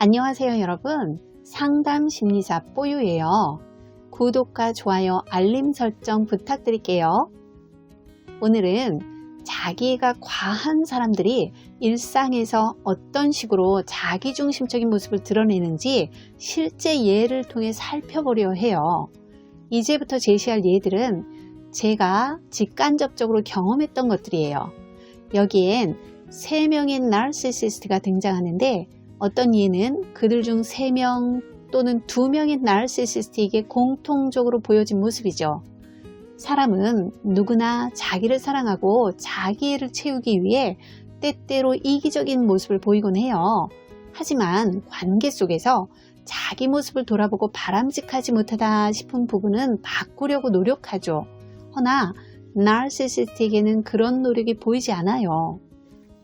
안녕하세요 여러분. 상담 심리사 뽀유예요. 구독과 좋아요 알림 설정 부탁드릴게요. 오늘은 자기가 과한 사람들이 일상에서 어떤 식으로 자기중심적인 모습을 드러내는지 실제 예를 통해 살펴보려 해요. 이제부터 제시할 예들은 제가 직간접적으로 경험했던 것들이에요. 여기엔 3명의 나르시시스트가 등장하는데 어떤 이는 그들 중 3명 또는 2명의 나르시시스트에게 공통적으로 보여진 모습이죠. 사람은 누구나 자기를 사랑하고 자기애를 채우기 위해 때때로 이기적인 모습을 보이곤 해요. 하지만 관계 속에서 자기 모습을 돌아보고 바람직하지 못하다 싶은 부분은 바꾸려고 노력하죠. 허나 나르시시스트에게는 그런 노력이 보이지 않아요.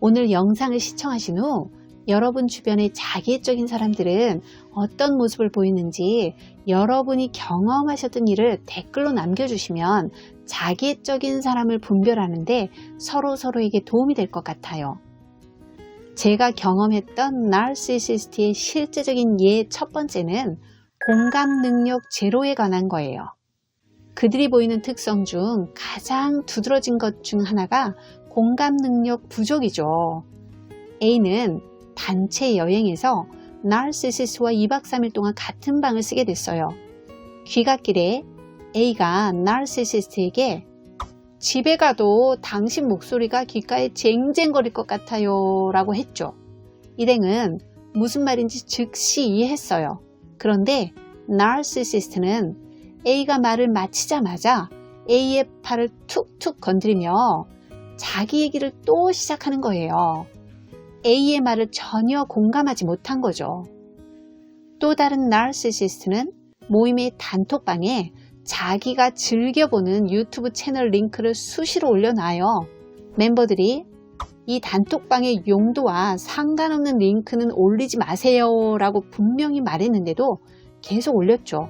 오늘 영상을 시청하신 후 여러분 주변의 자기애적인 사람들은 어떤 모습을 보이는지 여러분이 경험하셨던 일을 댓글로 남겨주시면 자기애적인 사람을 분별하는데 서로 서로에게 도움이 될 것 같아요. 제가 경험했던 나르시시스트의 실제적인 예 첫 번째는 공감 능력 제로에 관한 거예요. 그들이 보이는 특성 중 가장 두드러진 것 중 하나가 공감 능력 부족이죠. A는 단체 여행에서 나르시시스와 2박 3일 동안 같은 방을 쓰게 됐어요. 귀갓길에 A가 나르시시스트에게 집에 가도 당신 목소리가 귓가에 쟁쟁거릴 것 같아요 라고 했죠. 일행은 무슨 말인지 즉시 이해했어요. 그런데 나르시시스트는 A가 말을 마치자마자 A의 팔을 툭툭 건드리며 자기 얘기를 또 시작하는 거예요. A의 말을 전혀 공감하지 못한 거죠. 또 다른 나르시시스트는 모임의 단톡방에 자기가 즐겨보는 유튜브 채널 링크를 수시로 올려놔요. 멤버들이 이 단톡방의 용도와 상관없는 링크는 올리지 마세요 라고 분명히 말했는데도 계속 올렸죠.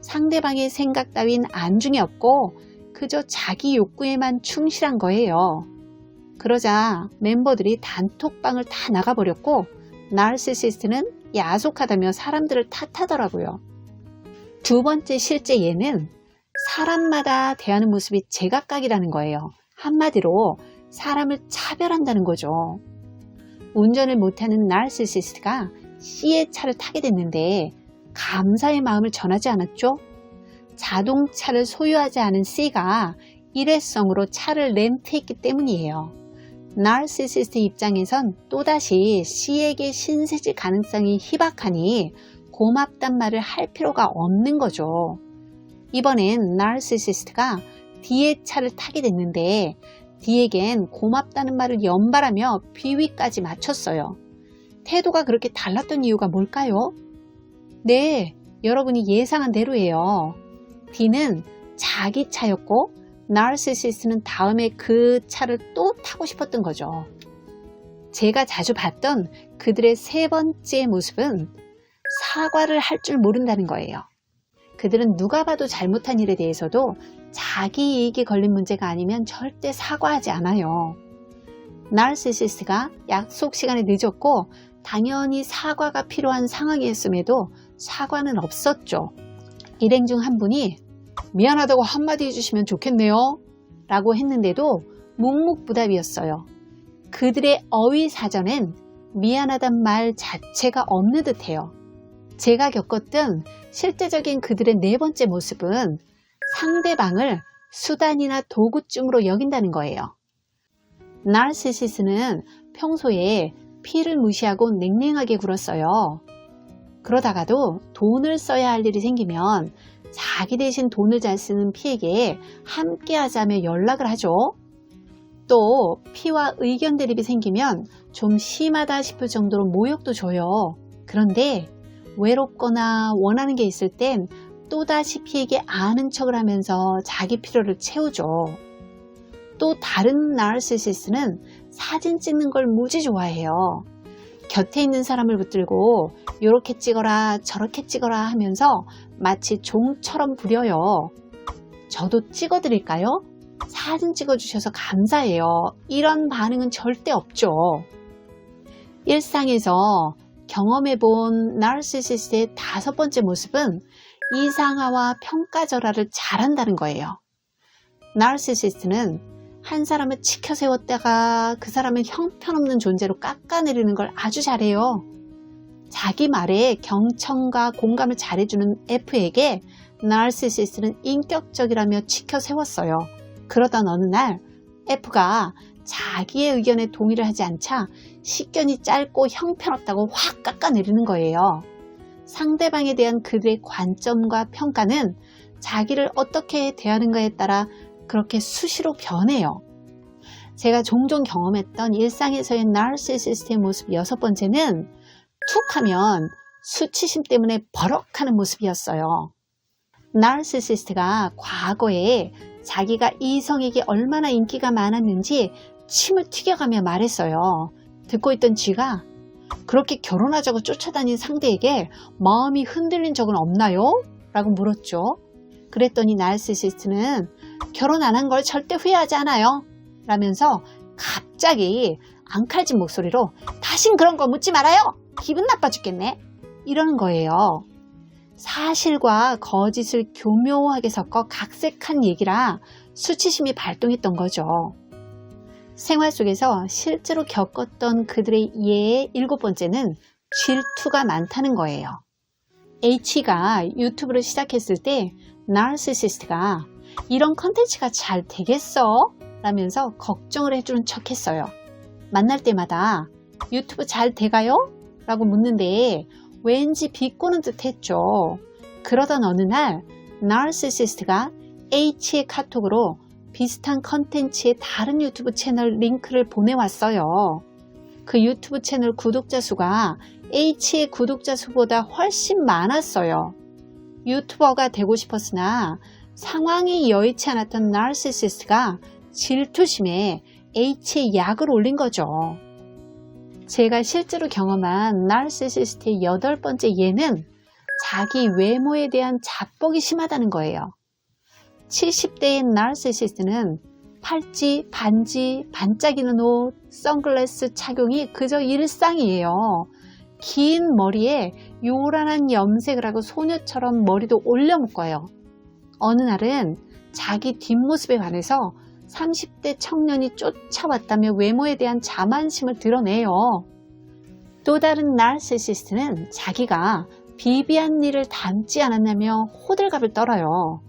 상대방의 생각 따윈 안중에 없고 그저 자기 욕구에만 충실한 거예요. 그러자 멤버들이 단톡방을 다 나가버렸고 나르시시스트는 야속하다며 사람들을 탓하더라고요. 두 번째 실제 예는 사람마다 대하는 모습이 제각각이라는 거예요. 한마디로 사람을 차별한다는 거죠. 운전을 못하는 나르시시스트가 C의 차를 타게 됐는데 감사의 마음을 전하지 않았죠? 자동차를 소유하지 않은 C가 일회성으로 차를 렌트했기 때문이에요. 나르시시스트 입장에선 또다시 C에게 신세질 가능성이 희박하니 고맙단 말을 할 필요가 없는 거죠. 이번엔 나르시시스트가 D의 차를 타게 됐는데 D에겐 고맙다는 말을 연발하며 비위까지 맞췄어요. 태도가 그렇게 달랐던 이유가 뭘까요? 네, 여러분이 예상한 대로예요. D는 자기 차였고 나르시시스트는 다음에 그 차를 또 타고 싶었던 거죠. 제가 자주 봤던 그들의 세 번째 모습은 사과를 할 줄 모른다는 거예요. 그들은 누가 봐도 잘못한 일에 대해서도 자기 이익에 걸린 문제가 아니면 절대 사과하지 않아요. 나르시시스트가 약속 시간에 늦었고 당연히 사과가 필요한 상황이었음에도 사과는 없었죠. 일행 중 한 분이 미안하다고 한마디 해주시면 좋겠네요. 라고 했는데도 묵묵부답이었어요. 그들의 어휘 사전엔 미안하단 말 자체가 없는 듯해요. 제가 겪었던 실제적인 그들의 네 번째 모습은 상대방을 수단이나 도구쯤으로 여긴다는 거예요. 나르시시스는 평소에 피를 무시하고 냉랭하게 굴었어요. 그러다가도 돈을 써야 할 일이 생기면 자기 대신 돈을 잘 쓰는 피에게 함께 하자며 연락을 하죠. 또 피와 의견 대립이 생기면 좀 심하다 싶을 정도로 모욕도 줘요. 그런데 외롭거나 원하는 게 있을 땐 또다시 피에게 아는 척을 하면서 자기 필요를 채우죠. 또 다른 나르시시스는 사진 찍는 걸 무지 좋아해요. 곁에 있는 사람을 붙들고 이렇게 찍어라 저렇게 찍어라 하면서 마치 종처럼 부려요. 저도 찍어드릴까요? 사진 찍어주셔서 감사해요. 이런 반응은 절대 없죠. 일상에서 경험해본 나르시시스트의 다섯 번째 모습은 이상화와 평가절하를 잘한다는 거예요. 나르시시스트는 한 사람을 치켜 세웠다가 그 사람을 형편없는 존재로 깎아내리는 걸 아주 잘해요. 자기 말에 경청과 공감을 잘해주는 F에게 나르시시스트는 인격적이라며 치켜 세웠어요. 그러던 어느 날 F가 자기의 의견에 동의를 하지 않자 식견이 짧고 형편없다고 확 깎아내리는 거예요. 상대방에 대한 그들의 관점과 평가는 자기를 어떻게 대하는가에 따라 그렇게 수시로 변해요. 제가 종종 경험했던 일상에서의 나르시시스트의 모습 여섯 번째는 툭 하면 수치심 때문에 버럭하는 모습이었어요. 나르시시스트가 과거에 자기가 이성에게 얼마나 인기가 많았는지 침을 튀겨가며 말했어요. 듣고 있던 쥐가 그렇게 결혼하자고 쫓아다닌 상대에게 마음이 흔들린 적은 없나요? 라고 물었죠. 그랬더니 나르시시스트는 결혼 안 한 걸 절대 후회하지 않아요. 라면서 갑자기 앙칼진 목소리로 다신 그런 거 묻지 말아요. 기분 나빠 죽겠네. 이러는 거예요. 사실과 거짓을 교묘하게 섞어 각색한 얘기라 수치심이 발동했던 거죠. 생활 속에서 실제로 겪었던 그들의 예의 일곱 번째는 질투가 많다는 거예요. H가 유튜브를 시작했을 때 나르시시스트가 이런 컨텐츠가 잘 되겠어? 라면서 걱정을 해주는 척 했어요. 만날 때마다 유튜브 잘 돼가요? 라고 묻는데 왠지 비꼬는 듯 했죠. 그러던 어느 날 나르시시스트가 H의 카톡으로 비슷한 컨텐츠의 다른 유튜브 채널 링크를 보내왔어요. 그 유튜브 채널 구독자 수가 H의 구독자 수보다 훨씬 많았어요. 유튜버가 되고 싶었으나 상황이 여의치 않았던 나르시시스트가 질투심에 H의 약을 올린 거죠. 제가 실제로 경험한 나르시시스트의 여덟 번째 예는 자기 외모에 대한 자뻑이 심하다는 거예요. 70대인 나르시시스트는 팔찌, 반지, 반짝이는 옷, 선글라스 착용이 그저 일상이에요. 긴 머리에 요란한 염색을 하고 소녀처럼 머리도 올려 묶어요. 어느 날은 자기 뒷모습에 관해서 30대 청년이 쫓아왔다며 외모에 대한 자만심을 드러내요. 또 다른 나르시시스트는 자기가 비비안니를 닮지 않았냐며 호들갑을 떨어요.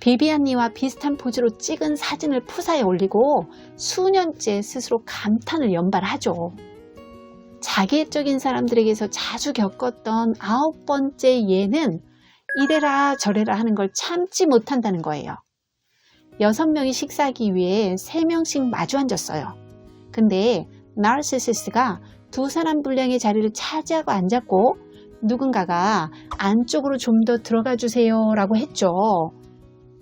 비비안니와 비슷한 포즈로 찍은 사진을 푸사에 올리고 수년째 스스로 감탄을 연발하죠. 자기애적인 사람들에게서 자주 겪었던 아홉 번째 예는 이래라 저래라 하는 걸 참지 못한다는 거예요. 여섯 명이 식사하기 위해 세 명씩 마주 앉았어요. 근데 나르시시스가 두 사람 분량의 자리를 차지하고 앉았고 누군가가 안쪽으로 좀 더 들어가 주세요 라고 했죠.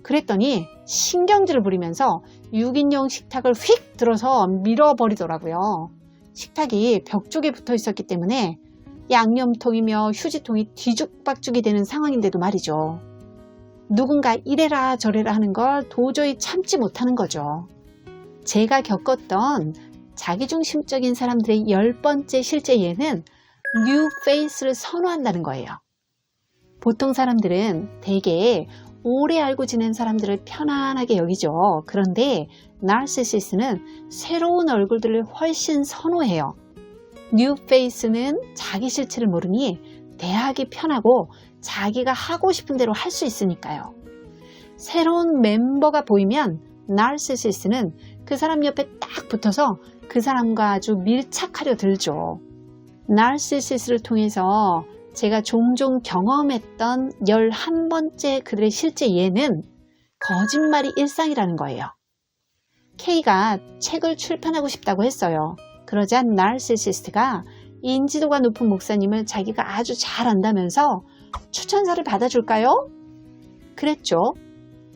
그랬더니 신경질을 부리면서 6인용 식탁을 휙 들어서 밀어버리더라고요. 식탁이 벽 쪽에 붙어 있었기 때문에 양념통이며 휴지통이 뒤죽박죽이 되는 상황인데도 말이죠. 누군가 이래라 저래라 하는 걸 도저히 참지 못하는 거죠. 제가 겪었던 자기중심적인 사람들의 열 번째 실제 예는 뉴 페이스를 선호한다는 거예요. 보통 사람들은 대개 오래 알고 지낸 사람들을 편안하게 여기죠. 그런데 나르시시스는 새로운 얼굴들을 훨씬 선호해요. 뉴 페이스는 자기 실체를 모르니 대하기 편하고 자기가 하고 싶은 대로 할 수 있으니까요. 새로운 멤버가 보이면 나르시시스는 그 사람 옆에 딱 붙어서 그 사람과 아주 밀착하려 들죠. 나르시시스를 통해서 제가 종종 경험했던 11번째 그들의 실제 예는 거짓말이 일상이라는 거예요. K가 책을 출판하고 싶다고 했어요. 그러자 나르시시스트가 인지도가 높은 목사님을 자기가 아주 잘 안다면서 추천서를 받아줄까요? 그랬죠.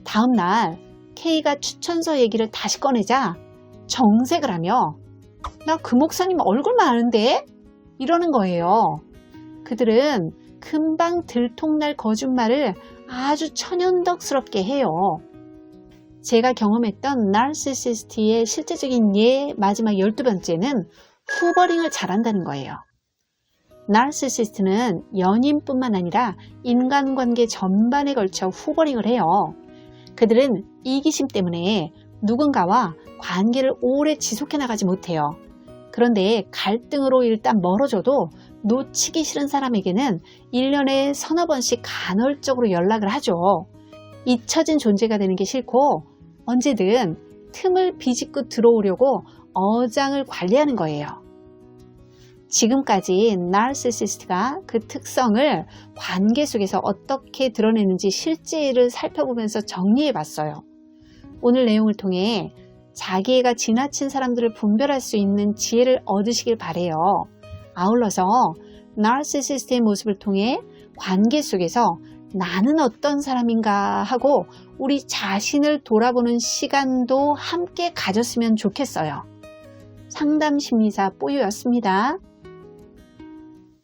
다음 날 K가 추천서 얘기를 다시 꺼내자 정색을 하며 나 그 목사님 얼굴만 아는데? 이러는 거예요. 그들은 금방 들통날 거짓말을 아주 천연덕스럽게 해요. 제가 경험했던 나르시시스트의 실제적인 예 마지막 12번째는 후버링을 잘한다는 거예요. 나르시시스트는 연인뿐만 아니라 인간관계 전반에 걸쳐 후버링을 해요. 그들은 이기심 때문에 누군가와 관계를 오래 지속해 나가지 못해요. 그런데 갈등으로 일단 멀어져도 놓치기 싫은 사람에게는 1년에 서너 번씩 간헐적으로 연락을 하죠. 잊혀진 존재가 되는 게 싫고 언제든 틈을 비집고 들어오려고 어장을 관리하는 거예요. 지금까지 나르시시스트가 그 특성을 관계 속에서 어떻게 드러내는지 실제를 살펴보면서 정리해 봤어요. 오늘 내용을 통해 자기애가 지나친 사람들을 분별할 수 있는 지혜를 얻으시길 바래요. 아울러서 나르시시스트의 모습을 통해 관계 속에서 나는 어떤 사람인가 하고 우리 자신을 돌아보는 시간도 함께 가졌으면 좋겠어요. 상담 심리사 뽀요였습니다.